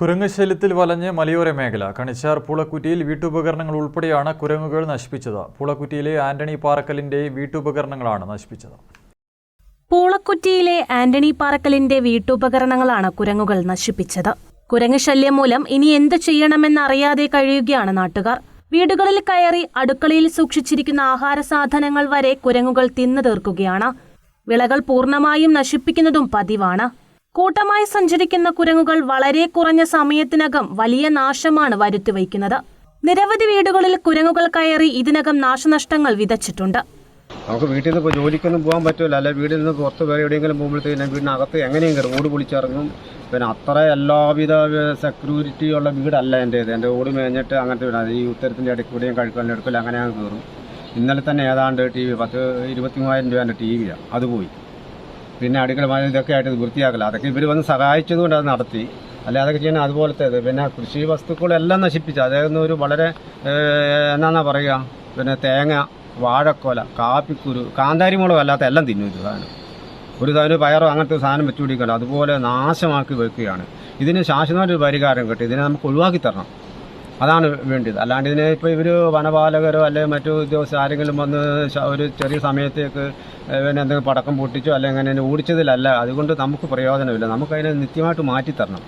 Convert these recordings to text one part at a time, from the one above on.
കുരങ്ങശല്യത്തിൽ വലഞ്ഞ് മലയോര മേഖല. കണിച്ചാർ പൂളക്കുറ്റിയിൽ വീട്ടുപകരണങ്ങൾ ഉൾപ്പെടെയാണ് കുരങ്ങുകൾ നശിപ്പിച്ചത്. പൂളക്കുറ്റിയിലെ ആന്റണി പാറക്കലിന്റെ വീട്ടുപകരണങ്ങളാണ് നശിപ്പിച്ചത്. പൂളക്കുറ്റിയിലെ ആന്റണി പാറക്കലിന്റെ വീട്ടുപകരണങ്ങളാണ് കുരങ്ങുകൾ നശിപ്പിച്ചത്. കുരങ്ങ് ശല്യം മൂലം ഇനി എന്ത് ചെയ്യണമെന്നറിയാതെ കഴിയുകയാണ് നാട്ടുകാർ. വീടുകളിൽ കയറി അടുക്കളയിൽ സൂക്ഷിച്ചിരിക്കുന്ന ആഹാര സാധനങ്ങൾ വരെ കുരങ്ങുകൾ തിന്നു തീർക്കുകയാണ്. വിളകൾ പൂർണമായും നശിപ്പിക്കുന്നതും പതിവാണ്. കൂട്ടമായി സഞ്ചരിക്കുന്ന കുരങ്ങുകൾ വളരെ കുറഞ്ഞ സമയത്തിനകം വലിയ നാശമാണ് വരുത്തിവയ്ക്കുന്നത്. നിരവധി വീടുകളിൽ കുരങ്ങുകൾ കയറി ഇതിനകം നാശനഷ്ടങ്ങൾ വിതച്ചിട്ടുണ്ട്. നമുക്ക് വീട്ടിൽ നിന്ന് ഇപ്പോൾ ജോലിക്കൊന്നും പോകാൻ പറ്റില്ല അല്ലെങ്കിൽ വീട്ടിൽ നിന്ന് പുറത്ത് വേറെ എവിടെയെങ്കിലും പോകുമ്പോഴത്തേക്കും വീടിനകത്ത് എങ്ങനെയും ഓട് പൊളിച്ചിറങ്ങും. പിന്നെ അത്ര എല്ലാവിധ സെക്യൂരിറ്റി ഉള്ള വീടല്ല എന്റേത് എന്റെ ഓട് മേഞ്ഞിട്ട് അങ്ങനത്തെ വീടാണ് ഈ ഉത്തരത്തിന്റെ ഇടയ്ക്ക് കൂടെയും കഴിക്കാനുള്ള അടുക്കൽ അങ്ങനെ അങ്ങ് കയറും ഇന്നലെ തന്നെ ഏതാണ്ട് ടി വി പത്ത് ഇരുപത്തി മൂവായിരം രൂപേന്റെ ടി വിയാണ് അത് പോയി. പിന്നെ അടുക്കള മഴ ഇതൊക്കെ ആയിട്ട് വൃത്തിയാക്കില്ല വൃത്തിയാക്കല. അതൊക്കെ ഇവർ വന്ന് സഹായിച്ചതുകൊണ്ട് അത് നടത്തി. അല്ല അതൊക്കെ ചെയ്യണം അതുപോലത്തെ പിന്നെ കൃഷി വസ്തുക്കളെല്ലാം നശിപ്പിച്ചു. അതായത് ഒരു വളരെ എന്നാന്നാ പറയുക പിന്നെ തേങ്ങ വാഴക്കൊല കാപ്പിക്കുരു കാന്താരി മുളക് അല്ലാത്ത എല്ലാം തിന്നു ഇത് സാധനം. ഒരു ഒരു പയറോ അങ്ങനത്തെ സാധനം വെച്ചുപിടിക്കണ്ട അതുപോലെ നാശമാക്കി വെക്കുകയാണ്. ഇതിന് ശാശ്വതമായിട്ടൊരു പരിഹാരം കിട്ടി. ഇതിനെ നമുക്ക് ഒഴിവാക്കി തരണം. അതാണ് വേണ്ടത് അല്ലാണ്ട് ഇതിനെ ഇപ്പോൾ ഇവർ വനപാലകരോ അല്ലെങ്കിൽ മറ്റു ഉദ്യോഗസ്ഥ ആരെങ്കിലും വന്ന് ഒരു ചെറിയ സമയത്തേക്ക് പിന്നെ എന്തെങ്കിലും പടക്കം പൊട്ടിച്ചോ അല്ലെങ്കിൽ അങ്ങനെ ഓടിച്ചതിലല്ല. അതുകൊണ്ട് നമുക്ക് പ്രയോജനമില്ല. നമുക്കതിനെ നിത്യമായിട്ട് മാറ്റിത്തരണം.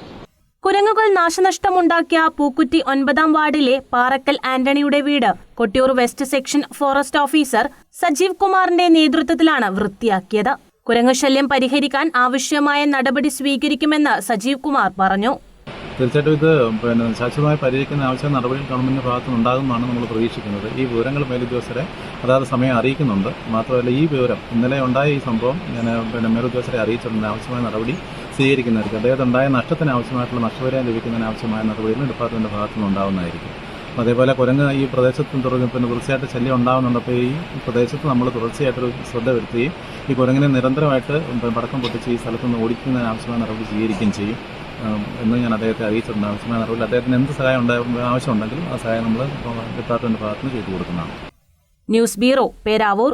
കുരങ്ങുകൾ നാശനഷ്ടമുണ്ടാക്കിയ പൂക്കുറ്റി ഒൻപതാം വാർഡിലെ പാറക്കൽ ആന്റണിയുടെ വീട് Kottiyoor west section forest officer Sajeev കുമാറിന്റെ നേതൃത്വത്തിലാണ് വൃത്തിയാക്കിയത്. കുരങ്ങുശല്യം പരിഹരിക്കാൻ ആവശ്യമായ നടപടി സ്വീകരിക്കുമെന്ന് സജീവ് കുമാർ പറഞ്ഞു. തീർച്ചയായിട്ടും ഇത് പിന്നെ ശാശ്വതമായി പരിഹരിക്കുന്ന ആവശ്യ നടപടികൾ ഗവൺമെന്റിന്റെ ഭാഗത്തു ഉണ്ടാകുമെന്നാണ് നമ്മൾ പ്രതീക്ഷിക്കുന്നത്. ഈ വിവരങ്ങൾ മേലുദ്യോഗസ്ഥരെ അതാത് സമയം അറിയിക്കുന്നുണ്ട്. മാത്രമല്ല ഈ വിവരം ഇന്നലെ ഉണ്ടായ ഈ സംഭവം ഞാൻ പിന്നെ മേലുദ്യോഗസ്ഥരെ അറിയിച്ചിട്ടുണ്ട്. ആവശ്യമായ നടപടി സ്വീകരിക്കുന്നതായിരിക്കും. അദ്ദേഹത്തിന് ഉണ്ടായ നഷ്ടത്തിന് ആവശ്യമായിട്ടുള്ള നഷ്ടപരിഹാരം ലഭിക്കുന്നതിന് ആവശ്യമായ നടപടികൾ ഡിപ്പാർട്ട്മെന്റ് ഭാഗത്തു നിന്ന് അതേപോലെ കുരങ്ങ് ഈ പ്രദേശത്തും തുടങ്ങി പിന്നെ തുടർച്ചയായിട്ട് ശല്യം ഉണ്ടാകുന്നുണ്ട്. അപ്പോൾ ഈ പ്രദേശത്ത് നമ്മൾ തുടർച്ചയായിട്ടൊരു ശ്രദ്ധ വരുത്തുകയും ഈ കുരങ്ങിനെ നിരന്തരമായിട്ട് പടക്കം പൊട്ടിച്ച് ഈ സ്ഥലത്തുനിന്ന് ഓടിക്കുന്നതിന് ആവശ്യമായ നടപടി സ്വീകരിക്കുകയും ചെയ്യും. എന്ന് ഞാൻ അദ്ദേഹത്തെ അറിയിച്ചിട്ടുണ്ട്. ആവശ്യമായ നടപടി അദ്ദേഹത്തിന് എന്ത് സഹായം ഉണ്ടായ ആവശ്യമുണ്ടെങ്കിലും ആ സഹായം നമ്മൾ ഡിപ്പാർട്ട്മെന്റ് ഭാഗത്ത് നിന്ന് ചെയ്തു കൊടുക്കുന്നതാണ്. News bureau Peravoor.